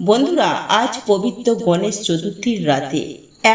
বন্ধুরা, আজ পবিত্র গণেশ চতুর্থীর রাতে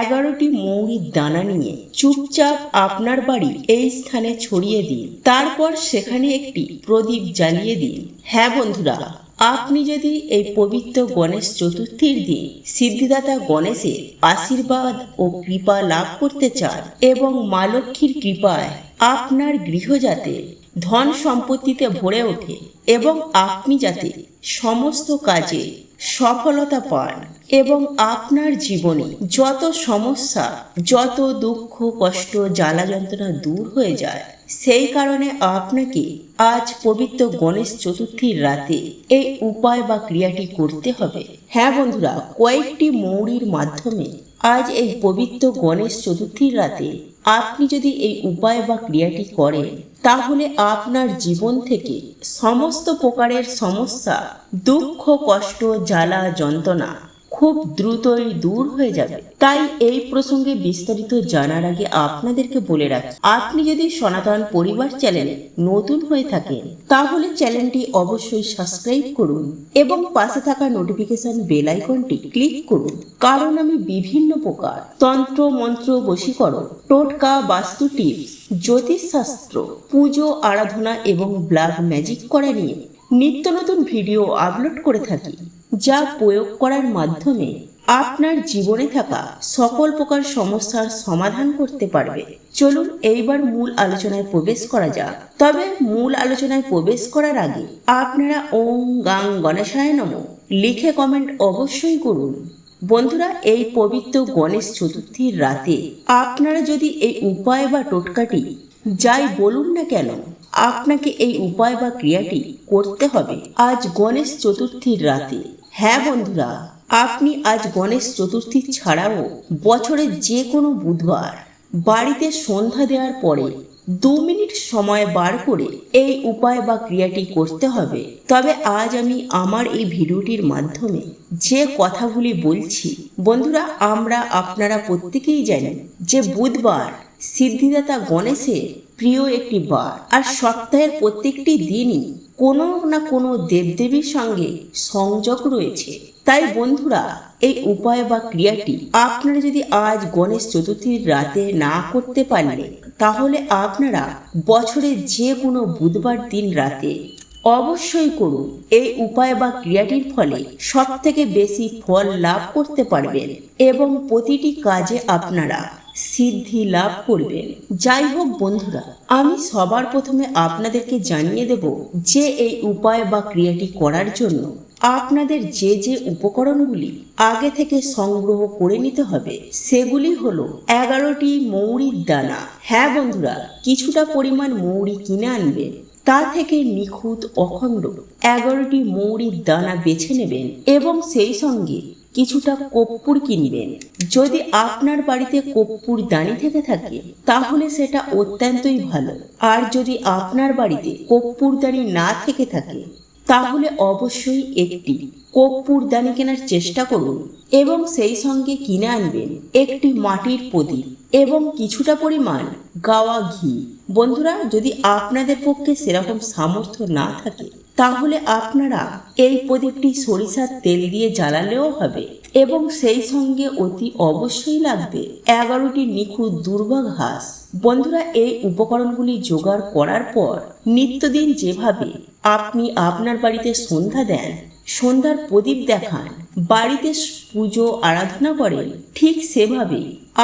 এগারোটি মৌরির দানা নিয়ে চুপচাপ আপনার বাড়ি এই স্থানে ছড়িয়ে দিন। তারপর সেখানে একটি প্রদীপ জ্বালিয়ে দিন। হ্যাঁ বন্ধুরা, আপনি যদি এই পবিত্র গণেশ চতুর্থীর দিন সিদ্ধিদাতা গণেশের আশীর্বাদ ও কৃপা লাভ করতে চান এবং মা লক্ষ্মীর কৃপায় আপনার গৃহ যাতে ধন সম্পত্তিতে ভরে ওঠে এবং আপনি যাতে সমস্ত কাজে সফলতা পান এবং আপনার জীবনে যত সমস্যা, যত দুঃখ, কষ্ট, জ্বালা যন্ত্রণা দূর হয়ে যায়, সেই কারণে আপনাকে আজ পবিত্র গণেশ চতুর্থীর রাতে এই উপায় বা ক্রিয়াটি করতে হবে। হ্যাঁ বন্ধুরা, কয়েকটি মৌরির মাধ্যমে আজ এই পবিত্র গণেশ চতুর্থীর রাতে আপনি যদি এই উপায় বা ক্রিয়াটি করেন, তাহলে আপনার জীবন থেকে সমস্ত প্রকারের সমস্যা, দুঃখ, কষ্ট, জ্বালা, যন্ত্রণা খুব দ্রুতই দূর হয়ে যাবে। তাই এই প্রসঙ্গে বিস্তারিত জানার আগে আপনাদেরকে বলে রাখি, আপনি যদি সনাতন পরিবার চ্যানেলে নতুন হয়ে থাকেন, তাহলে চ্যানেলটি অবশ্যই সাবস্ক্রাইব করুন এবং পাশে থাকা নোটিফিকেশন বেল আইকনটি ক্লিক করুন। কারণ আমি বিভিন্ন প্রকার তন্ত্র, মন্ত্র, বশীকরণ, টোটকা, বাস্তু টিপস, জ্যোতিষশাস্ত্র, পুজো, আরাধনা এবং ব্ল্যাক ম্যাজিক করা নিয়ে নিত্য নতুন ভিডিও আপলোড করে থাকি। যা প্রয়োগ করার মাধ্যমে আপনার জীবনে থাকা সকল প্রকার সমস্যার সমাধান করতে পারবে। চলুন এইবার মূল আলোচনায় প্রবেশ করা যাক। তবে মূল আলোচনায় প্রবেশ করার আগে আপনারা ওম গাং গণেশায় নম। লিখে কমেন্ট অবশ্যই করুন। বন্ধুরা, এই পবিত্র গণেশ চতুর্থীর রাতে আপনারা যদি এই উপায় বা টোটকাটি যাই বলুন না কেন, আপনাকে এই উপায় বা ক্রিয়াটি করতে হবে। আজ গণেশ চতুর্থীর রাতে হ্যাঁ বন্ধুরা, আপনি আজ গণেশ চতুর্থী ছাড়াও বছরের যে কোনো বুধবার বাড়িতে সন্ধ্যা দেওয়ার পরে দু মিনিট সময় বার করে এই উপায় বা ক্রিয়াটি করতে হবে। তবে আজ আমি আমার এই ভিডিওটির মাধ্যমে যে কথাগুলি বলছি, বন্ধুরা, আমরা আপনারা প্রত্যেকেই জানি যে বুধবার সিদ্ধিদাতা গণেশের প্রিয় একটি বার। আর সপ্তাহের প্রত্যেকটি দিনই কোনো না কোনো দেবদেবীর সঙ্গে সংযোগ রয়েছে। তাই বন্ধুরা, এই উপায় বা ক্রিয়াটি আপনারা যদি আজ গণেশ চতুর্থীর রাতে না করতে পারলে, তাহলে আপনারা বছরের যে কোনো বুধবার দিন রাতে অবশ্যই করুন। এই উপায় বা ক্রিয়াটির ফলে সব থেকে বেশি ফল লাভ করতে পারবেন এবং প্রতিটি কাজে আপনারা সিদ্ধি লাভ করবেন যাই হোক বন্ধুরা, আমি সবার প্রথমে আপনাদেরকে জানিয়ে দেব যে এই উপায় বা ক্রিয়াটি করার জন্য আপনাদের যে যে উপকরণগুলি আগে থেকে সংগ্রহ করে নিতে হবে, সেগুলি হলো এগারোটি মৌরির দানা। হ্যাঁ বন্ধুরা, কিছুটা পরিমাণ মৌরি কিনে আনবেন তা থেকে নিখুঁত অখণ্ড এগারোটি মৌরির দানা বেছে নেবেন এবং সেই সঙ্গে কিছুটা কর্পূর কিনবেন। যদি আপনার বাড়িতে কর্পূর দানি থেকে থাকে, তাহলে সেটা অত্যন্তই ভালো। আর যদি আপনার বাড়িতে কর্পূর দানি না থেকে থাকে, তাহলে অবশ্যই একটি কর্পূর দানি কেনার চেষ্টা করুন এবং সেই সঙ্গে কিনে আনবেন একটি মাটির প্রদীপ এবং কিছুটা পরিমাণ গাওয়া ঘি। বন্ধুরা, যদি আপনাদের পক্ষে সেরকম সামর্থ্য না থাকে তাহলে আপনারা এই প্রদীপটি সরিষার তেল দিয়ে জ্বালালেও হবে এবং সেই সঙ্গে অতি অবশ্যই লাগবে এগারোটি নিখুঁত দুর্বা ঘাস। বন্ধুরা, এই উপকরণগুলি জোগাড় করার পর নিত্যদিন যেভাবে আপনি আপনার বাড়িতে সন্ধ্যা দেন, সন্ধ্যার প্রদীপ দেখান, বাড়িতে পুজো আরাধনা করেন, ঠিক সেভাবে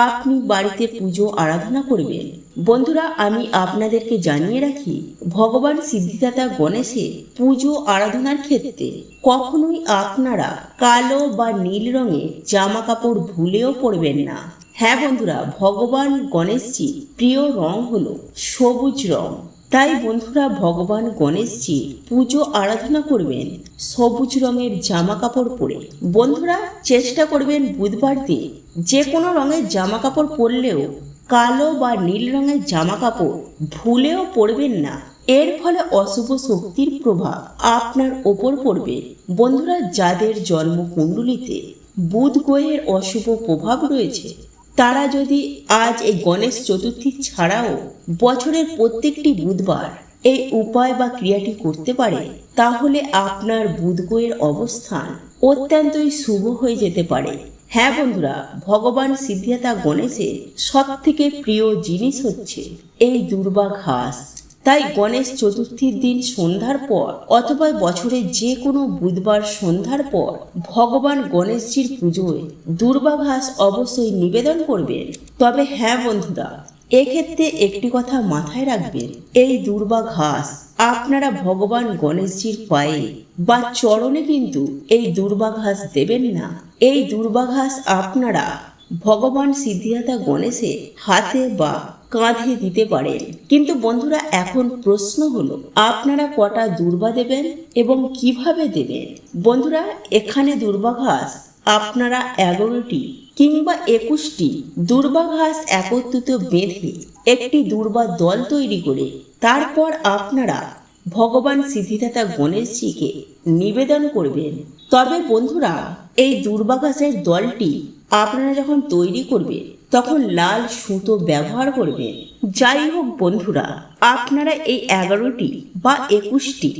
আপনি বাড়িতে পুজো আরাধনা করবেন। বন্ধুরা, আমি আপনাদেরকে জানিয়ে রাখি, ভগবান সিদ্ধিদাতা গণেশের পুজো আরাধনার ক্ষেত্রে কখনোই আপনারা কালো বা নীল রঙের জামা কাপড় ভুলেও পরবেন না। হ্যাঁ বন্ধুরা, ভগবান গণেশজি প্রিয় রং হলো সবুজ রং। তাই বন্ধুরা, ভগবান গণেশজি পুজো আরাধনা করবেন সবুজ রঙের জামা কাপড় পরে। বন্ধুরা, চেষ্টা করবেন বুধবার দিন যে কোনো রঙের জামা কাপড় পরলেও কালো বা নীল রঙের জামা কাপড় ভুলেও পরবেন না। এর ফলে অশুভ শক্তির প্রভাব আপনার ওপর পড়বে। বন্ধুরা, যাদের জন্মকুণ্ডলিতে বুধ গ্রহের অশুভ প্রভাব রয়েছে, তারা যদি আজ এই গণেশ চতুর্থী ছাড়াও বছরের প্রত্যেকটি বুধবার এই উপায় বা ক্রিয়াটি করতে পারে, তাহলে আপনার বুধ গ্রহের অবস্থান অত্যন্তই শুভ হয়ে যেতে পারে। হ্যাঁ বন্ধুরা, ভগবান সিদ্ধিদাতা গণেশের সব থেকে প্রিয় জিনিস হচ্ছে এই দুর্বা ঘাস। তাই গণেশ চতুর্থীর দিন সন্ধ্যার পর অথবা বছরের যে কোনো বুধবার সন্ধ্যার পর ভগবান গণেশজির পুজোয় দুর্বাঘাস অবশ্যই নিবেদন করবেন। তবে হ্যাঁ বন্ধুরা এক্ষেত্রে একটি কথা মাথায় রাখবেন, এই দুর্বা ঘাস আপনারা ভগবান গণেশজির পায়ে বা চরণে কিন্তু এই দুর্বা ঘাস দেবেন না। এই দুর্বা ঘাস আপনারা ভগবান সিদ্ধিদাতা গণেশে হাতে বা কাঁধে দিতে পারেন। কিন্তু বন্ধুরা, এখন প্রশ্ন হলো, আপনারা কটা দুর্বা দেবেন এবং কীভাবে দেবেন? বন্ধুরা, এখানে দুর্বা ঘাস আপনারা এগারোটি কিংবা একুশটি দুর্বা ঘাস একত্রিত বেঁধে একটি দুর্বা দল তৈরি করে, তারপর আপনারা ভগবান সিদ্ধিদাতা গণেশজিকে নিবেদন করবেন। তবে বন্ধুরা, এই দুর্বাঘাসের দলটি আপনারা যখন তৈরি করবেন তখন লাল সুতো ব্যবহার করবেন যাই হোক বন্ধুরা, আপনারা এই এগারোটি বা একুশটি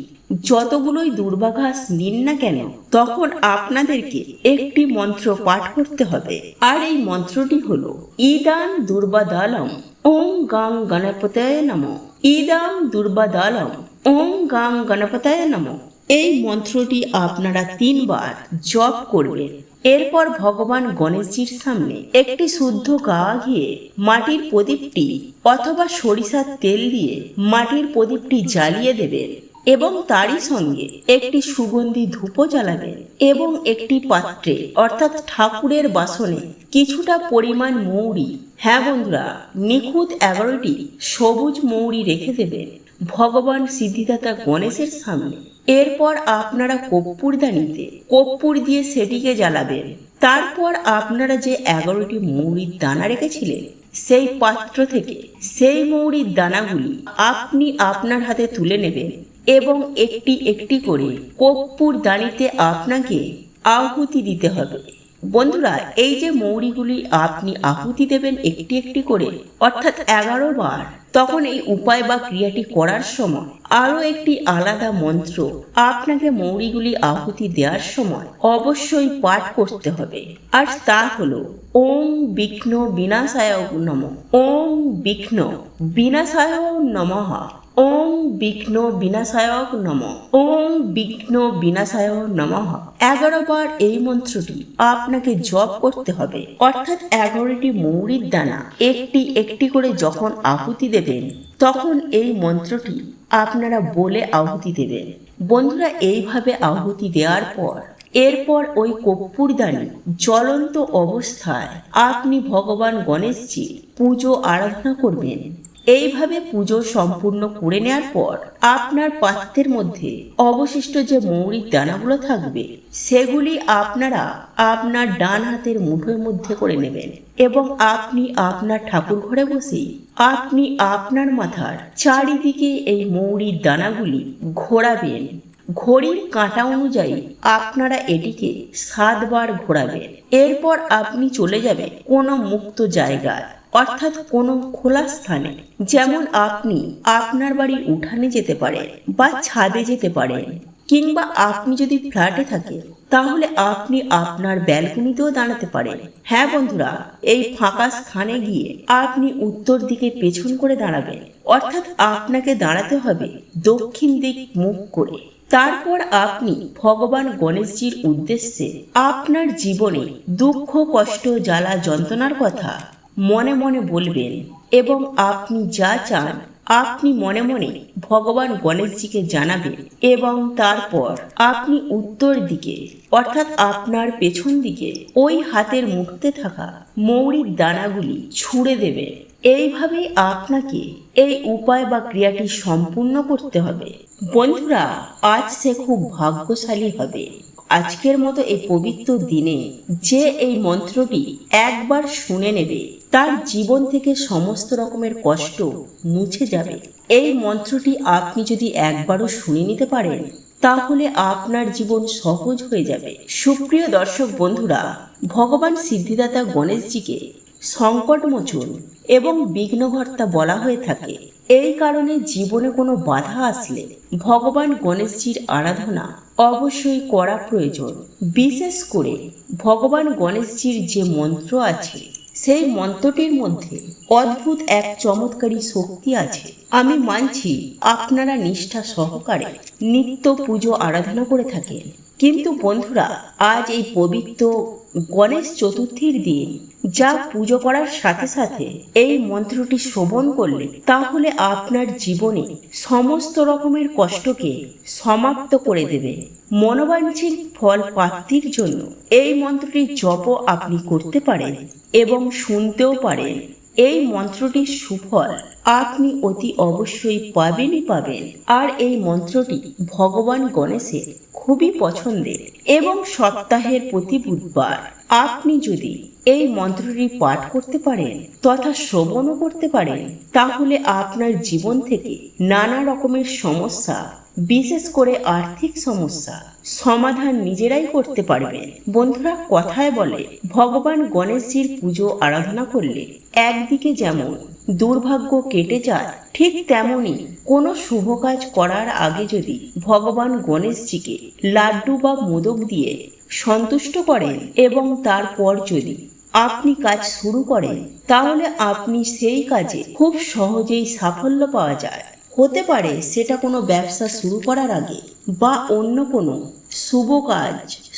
যতগুলোই দুর্বাঘাস নিন না কেন, তখন আপনাদেরকে একটি মন্ত্র পাঠ করতে হবে। আর এই মন্ত্রটি হলো, ইদান দুর্বাদালম, ওম গাং গণপতায় নম। ইদাম দুর্বাদালম, ওম গাং গণপতায় নম। এই মন্ত্রটি আপনারা তিনবার জপ করবেন। এরপর ভগবান গণেশজির সামনে একটি শুদ্ধ গা ঘিয়ে মাটির প্রদীপটি অথবা সরিষার তেল দিয়ে মাটির প্রদীপটি জ্বালিয়ে দেবেন এবং তারই সঙ্গে একটি সুগন্ধি ধূপও জ্বালাবেন এবং একটি পাত্রে, অর্থাৎ ঠাকুরের বাসনে, কিছুটা পরিমাণ মৌরি। হ্যাঁ বন্ধুরা, নিখুঁত এগারোটি সবুজ মৌরি রেখে দেবেন ভগবান সিদ্ধিদাতা গণেশের সামনে। এরপর আপনারা কর্পূরদানিতে কর্পূর দিয়ে সেটিকে জ্বালাবেন। তারপর আপনারা যে এগারোটি মৌরির দানা রেখেছিলেন, সেই পাত্র থেকে সেই মৌরির দানাগুলি আপনি আপনার হাতে তুলে নেবেন এবং একটি একটি করে কর্পূর দানিতে আপনাকে আহুতি দিতে হবে। বন্ধুরা, এই যে মৌরিগুলি আপনি আহুতি দেবেন একটি একটি করে, অর্থাৎ এগারো বার, তখন এই উপায় বা ক্রিয়াটি করার সময় আরও একটি আলাদা মন্ত্র আপনাকে মৌরিগুলি আহুতি দেওয়ার সময় অবশ্যই পাঠ করতে হবে। আর তা হল, ওম বিঘ্ন বিনাশায় নম, ওম বিঘ্ন বিনাশায় নমঃ। ওম বিঘ্ন বিনাশায়ক নম। ওম বিঘ্ন বিনাশায় নমঃ। এগারো বার এই মন্ত্রটি আপনাকে জপ করতে হবে। অর্থাৎ এগারোটি মৌরির দানা একটি একটি করে যখন আহুতি দেবেন, তখন এই মন্ত্রটি আপনারা বলে আহুতি দেবেন। বন্ধুরা, এইভাবে আহুতি দেওয়ার পর, এরপর ওই কর্পূরদানি জ্বলন্ত অবস্থায় আপনি ভগবান গণেশজি পুজো আরাধনা করবেন। এইভাবে পুজো সম্পূর্ণ করে নেওয়ার পর আপনার পাত্রের মধ্যে অবশিষ্ট যে মৌরির দানাগুলো থাকবে, সেগুলি আপনারা আপনার ডান হাতের মুঠোর মধ্যে করে নেবেন এবং আপনি আপনার ঠাকুর ঘরে বসেই আপনি আপনার মাথার চারিদিকে এই মৌরির দানাগুলি ঘোরাবেন। ঘড়ির কাঁটা অনুযায়ী আপনারা এটিকে সাতবার ঘোরাবেন। এরপর আপনি চলে যাবেন কোনো মুক্ত জায়গায়। অর্থাৎ কোনো খোলা স্থানে, যেমন আপনি আপনার বাড়ির উঠানে যেতে পারেন বা ছাদে যেতে পারেন কিংবা আপনি যদি ফ্ল্যাটে থাকেন, তাহলে আপনি আপনার ব্যালকনিতেও দাঁড়াতে পারেন। হ্যাঁ বন্ধুরা, এই ফাঁকা স্থানে গিয়ে আপনি উত্তর দিকে পেছন করে দাঁড়াবেন। অর্থাৎ আপনাকে দাঁড়াতে হবে দক্ষিণ দিক মুখ করে। তারপর আপনি ভগবান গণেশজির উদ্দেশ্যে আপনার জীবনে দুঃখ, কষ্ট, জ্বালা, যন্ত্রণার কথা মনে মনে বলবেন, এবং আপনি যা চান, আপনি মনে মনে ভগবান গণেশজিকে জানাবেন এবং তারপর আপনি উত্তর দিকে, অর্থাৎ আপনার পেছন দিকে, ওই হাতের মুখতে থাকা মৌরির দানাগুলি ছুঁড়ে দেবে এইভাবে আপনাকে এই উপায় বা ক্রিয়াটি সম্পূর্ণ করতে হবে। বন্ধুরা, আজ সে খুব ভাগ্যশালী হবে। আজকের মতো এই পবিত্র দিনে যে এই মন্ত্রটি একবার শুনে নেবে তার জীবন থেকে সমস্ত রকমের কষ্ট মুছে যাবে। এই মন্ত্রটি আপনি যদি একবারও শুনে নিতে পারেন, তাহলে আপনার জীবন সহজ হয়ে যাবে। সুপ্রিয় দর্শক বন্ধুরা, ভগবান সিদ্ধিদাতা গণেশজিকে সংকটমোচন এবং বিঘ্নহর্তা বলা হয়ে থাকে। এই কারণে জীবনে কোনো বাধা আসলে ভগবান গণেশজির আরাধনা অবশ্যই করা প্রয়োজন। বিশেষ করে ভগবান গণেশজির যে মন্ত্র আছে সেই মন্ত্রটির মধ্যে অদ্ভুত এক চমৎকারী শক্তি আছে। আমি মানছি আপনারা নিষ্ঠা সহকারে নিত্য পুজো আরাধনা করে থাকেন। কিন্তু বন্ধুরা, আজ এই পবিত্র গণেশ চতুর্থীর দিন, যা পুজো করার সাথে সাথে এই মন্ত্রটি শ্রবণ করলে তাহলে আপনার জীবনে সমস্ত রকমের কষ্টকে সমাপ্ত করে দেবে। মনোবাঞ্ছিত ফল প্রাপ্তির জন্য এই মন্ত্রটি জপ আপনি করতে পারেন এবং শুনতেও পারেন। এই মন্ত্রটির সুফল আপনি অতি অবশ্যই পাবেনই পাবেন। আর এই মন্ত্রটি ভগবান গণেশের খুবই পছন্দের এবং সপ্তাহের প্রতি বুধবার। আপনি যদি এই মন্ত্রটি পাঠ করতে পারেন তথা শ্রবণও করতে পারেন, তাহলে আপনার জীবন থেকে নানা রকমের সমস্যা, বিশেষ করে আর্থিক সমস্যা, সমাধান নিজেরাই করতে পারবেন। বন্ধুরা কথায় বলে, ভগবান গণেশজির পুজো আরাধনা করলে একদিকে যেমন দুর্ভাগ্য কেটে যায়, ঠিক তেমনি কোনো শুভ কাজ করার আগে যদি ভগবান গণেশজিকে লাড্ডু বা মোদক দিয়ে সন্তুষ্ট করেন এবং তারপর যদি আপনি কাজ শুরু করেন, তাহলে আপনি সেই কাজে খুব সহজেই সাফল্য পাওয়া যায়। হতে পারে সেটা কোনো ব্যবসা শুরু করার আগে বা অন্য কোনো শুভ কাজ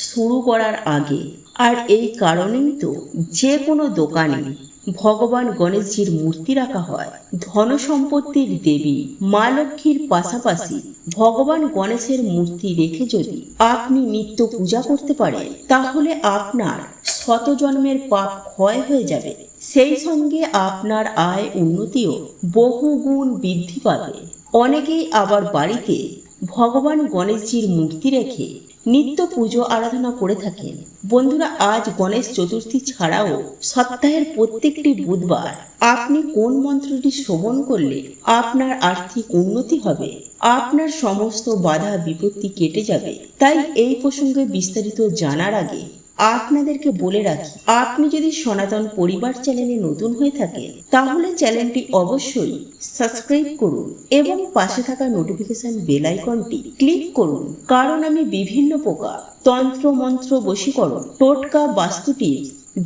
শুরু করার আগে। আর এই কারণেই তো যে কোনো দোকানে ভগবান গণেশজির মূর্তি রাখা হয়। ধন সম্পত্তির দেবী মা লক্ষ্মীর পাশাপাশি ভগবান গণেশের মূর্তি রেখে যদি আপনি নিত্য পূজা করতে পারেন, তাহলে আপনার শত জন্মের পাপ ক্ষয় হয়ে যাবে। সেই সঙ্গে আপনার আয় উন্নতিও বহু গুণ বৃদ্ধি পাবে। অনেকেই আবার বাড়িতে ভগবান গণেশজির মূর্তি রেখে নিত্য পুজো আরাধনা করে থাকেন। বন্ধুরা, আজ গণেশ চতুর্থী ছাড়াও সপ্তাহের প্রত্যেকটি বুধবার আপনি কোন মন্ত্রটি শ্রবণ করলে আপনার আর্থিক উন্নতি হবে? আপনার সমস্ত বাধা বিপত্তি কেটে যাবে। তাই এই প্রসঙ্গে বিস্তারিত জানার আগে আপনাদেরকে বলে রাখি, আপনি যদি সনাতন পরিবার চ্যানেলে নতুন হয়ে থাকেন তাহলে চ্যানেলটি অবশ্যই সাবস্ক্রাইব করুন এবং পাশে থাকা নোটিফিকেশন বেল আইকনটি ক্লিক করুন। কারণ আমি বিভিন্ন প্রকার তন্ত্র, মন্ত্র, বশীকরণ, টোটকা বাস্তুটি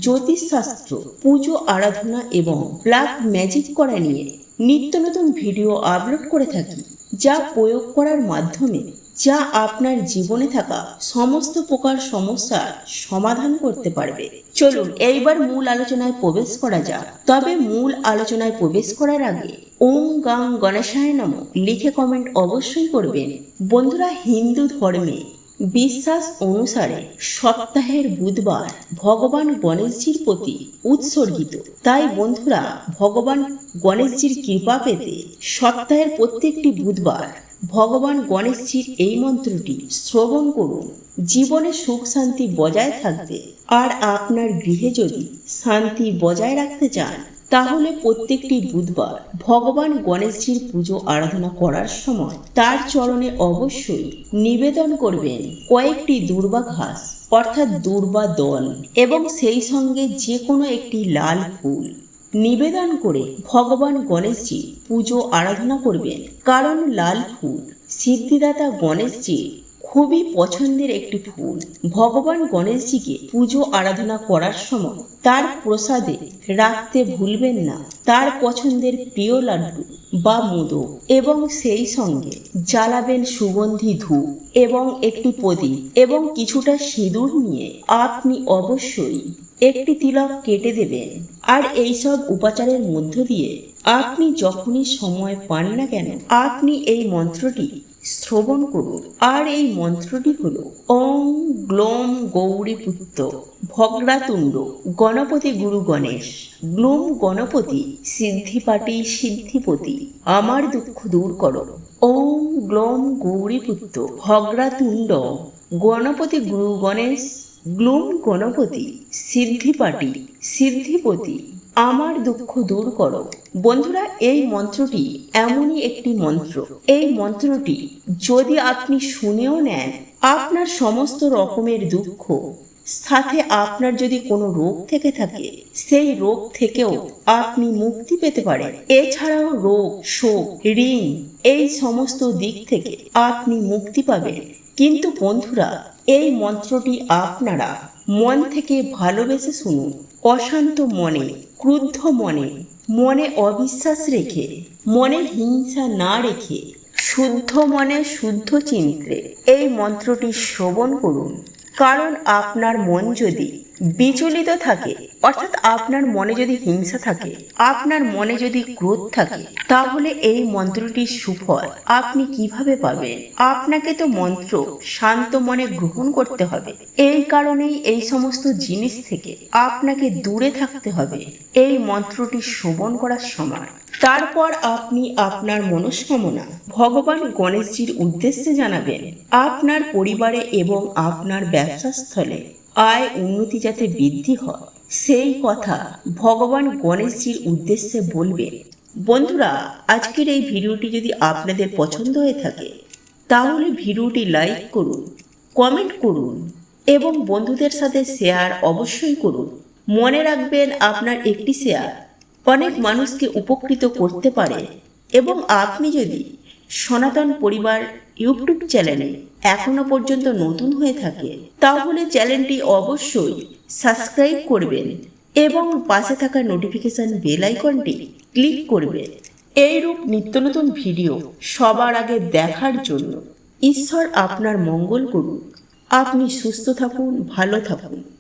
জ্যোতিষশাস্ত্র, পুজো, আরাধনা এবং ব্ল্যাক ম্যাজিক করা নিয়ে নিত্য নতুন ভিডিও আপলোড করে থাকি, যা প্রয়োগ করার মাধ্যমে যা আপনার জীবনে থাকা সমস্ত প্রকার সমস্যার সমাধান করতে পারবে। চলুন, এইবার মূল আলোচনায় প্রবেশ করা যাক। তবে মূল আলোচনায় প্রবেশ করার আগে ওম গাং গণেশায় নম লিখে কমেন্ট অবশ্যই করবেন। বন্ধুরা, হিন্দু ধর্মে বিশ্বাস অনুসারে সপ্তাহের বুধবার ভগবান গণেশজির প্রতি উৎসর্গিত। তাই বন্ধুরা, ভগবান গণেশজির কৃপা পেতে সপ্তাহের প্রত্যেকটি বুধবার ভগবান গণেশজির এই মন্ত্রটি শ্রবণ করুন। জীবনে সুখ শান্তি বজায় থাকবে। আর আপনার গৃহে যদি শান্তি বজায় রাখতে চান, তাহলে প্রত্যেকটি বুধবার ভগবান গণেশজির পুজো আরাধনা করার সময় তার চরণে অবশ্যই নিবেদন করবেন কয়েকটি দুর্বা ঘাস, অর্থাৎ দুর্বা দল, এবং সেই সঙ্গে যে কোনো একটি লাল ফুল। নিবেদন করে ভগবান গণেশজি পুজো আরাধনা করবেন। কারণ লাল ফুল। সিদ্ধিদাতা গণেশজি খুবই পছন্দের একটি ফুল। ভগবান গণেশজিকে পুজো আরাধনা করার সময় তার প্রসাদে রাখতে ভুলবেন না। তার পছন্দের প্রিয় লাড্ডু বা মোদক এবং সেই সঙ্গে জ্বালাবেন সুগন্ধি ধূপ এবং একটি প্রদীপ এবং কিছুটা সিঁদুর নিয়ে আপনি অবশ্যই একটি তিলক কেটে দেবেন। আর এইসব উপাচারের মধ্য দিয়ে আপনি যখনই সময় পান না কেন, আপনি এই মন্ত্রটি শ্রবণ করুন। আর এই মন্ত্রটি হল অং গ্লোম গৌরী পুত্র ভগ্রাতুণ্ড গণপতি গুরু গণেশ, গ্লোম গণপতি সিদ্ধিপাটি সিদ্ধিপতি, আমার দুঃখ দূর করো। ওম গ্লোম গৌরী পুত্র ভগ্রাতুণ্ড গণপতি গুরু গণেশ গ্লোম গণপতি, সিদ্ধিপাটি, সিদ্ধিপতি, আমার দুঃখ দূর করো। বন্ধুরা, এই মন্ত্রটি এমনই একটি মন্ত্র। এই মন্ত্রটি যদি আপনি শুনেও নেন, আপনার সমস্ত রকমের দুঃখ, সাথে আপনার যদি কোনো রোগ থেকে থাকে, সেই রোগ থেকেও আপনি মুক্তি পেতে পারেন। এছাড়াও রোগ, শোক, ঋণ, এই সমস্ত দিক থেকে আপনি মুক্তি পাবেন। কিন্তু বন্ধুরা, এই মন্ত্রটি আপনারা মন থেকে ভালোবেসে শুনুন। অশান্ত মনে, ক্রুদ্ধ মনে মনে অবিশ্বাস রেখে, মনে হিংসা না রেখে, শুদ্ধ মনে, শুদ্ধ চিন্তে এই মন্ত্রটি শ্রবণ করুন। কারণ আপনার মন যদি বিচলিত থাকে। অর্থাৎ আপনার মনে যদি হিংসা থাকে, আপনার মনে যদি ক্রোধ থাকে, তাহলে এই মন্ত্রটির সুফল। আপনি কীভাবে পাবেন? আপনাকে তো মন্ত্র শান্ত মনে গ্রহণ করতে হবে। এই কারণেই এই সমস্ত জিনিস থেকে আপনাকে দূরে থাকতে হবে। এই মন্ত্রটি শ্রবণ করার সময়। তারপর আপনি আপনার মনস্কামনা ভগবান গণেশজির উদ্দেশ্যে জানাবেন। আপনার পরিবারে এবং আপনার ব্যবসাস্থলে আয় উন্নতি যাতে বৃদ্ধি হয়, সেই কথা ভগবান গণেশজির উদ্দেশ্যে বলবেন বন্ধুরা, আজকের এই ভিডিওটি যদি আপনাদের পছন্দ হয়ে থাকে, তাহলে ভিডিওটি লাইক করুন, কমেন্ট করুন এবং বন্ধুদের সাথে শেয়ার অবশ্যই করুন। মনে রাখবেন, আপনার একটি শেয়ার অনেক মানুষকে উপকৃত করতে পারে এবং আপনি যদি সনাতন পরিবার ইউটিউব চ্যানেলে এখনও পর্যন্ত নতুন হয়ে থাকে, তাহলে চ্যানেলটি অবশ্যই সাবস্ক্রাইব করবেন এবং পাশে থাকা নোটিফিকেশন বেল আইকনটি ক্লিক করবেন। এইরূপ নিত্য নতুন ভিডিও সবার আগে দেখার জন্য ঈশ্বর আপনার মঙ্গল করুন। আপনি সুস্থ থাকুন, ভালো থাকুন।